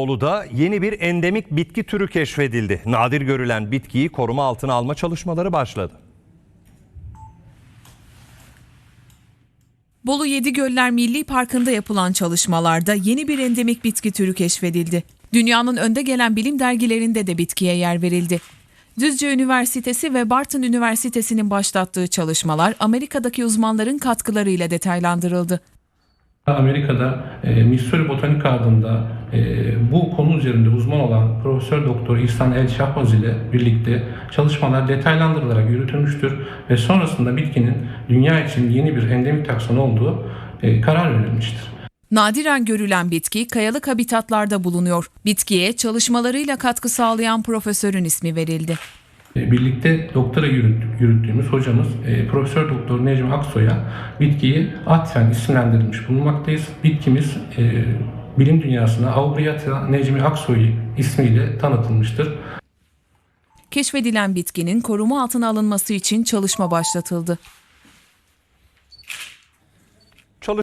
Bolu'da yeni bir endemik bitki türü keşfedildi. Nadir görülen bitkiyi koruma altına alma çalışmaları başladı. Bolu Yedigöller Milli Parkı'nda yapılan çalışmalarda yeni bir endemik bitki türü keşfedildi. Dünyanın önde gelen bilim dergilerinde de bitkiye yer verildi. Düzce Üniversitesi ve Barton Üniversitesi'nin başlattığı çalışmalar Amerika'daki uzmanların katkılarıyla detaylandırıldı. Amerika'da e, Missouri Botanik Garden'da e, bu konu üzerinde uzman olan Profesör Doktor İhsan El Şahbaz ile birlikte çalışmalar detaylandırılarak yürütülmüştür ve sonrasında bitkinin dünya için yeni bir endemik takson olduğu e, karar verilmiştir. Nadiren görülen bitki kayalık habitatlarda bulunuyor. Bitkiye çalışmalarıyla katkı sağlayan profesörün ismi verildi. E, Birlikte doktora yürüttük, yürüttüğümüz hocamız e, Profesör Doktor Necmi Aksoy'a bitkiyi atfen isimlendirilmiş bulunmaktayız. Bitkimiz e, bilim dünyasına Aubriata Necmi Aksoy ismiyle tanıtılmıştır. Keşfedilen bitkinin koruma altına alınması için çalışma başlatıldı.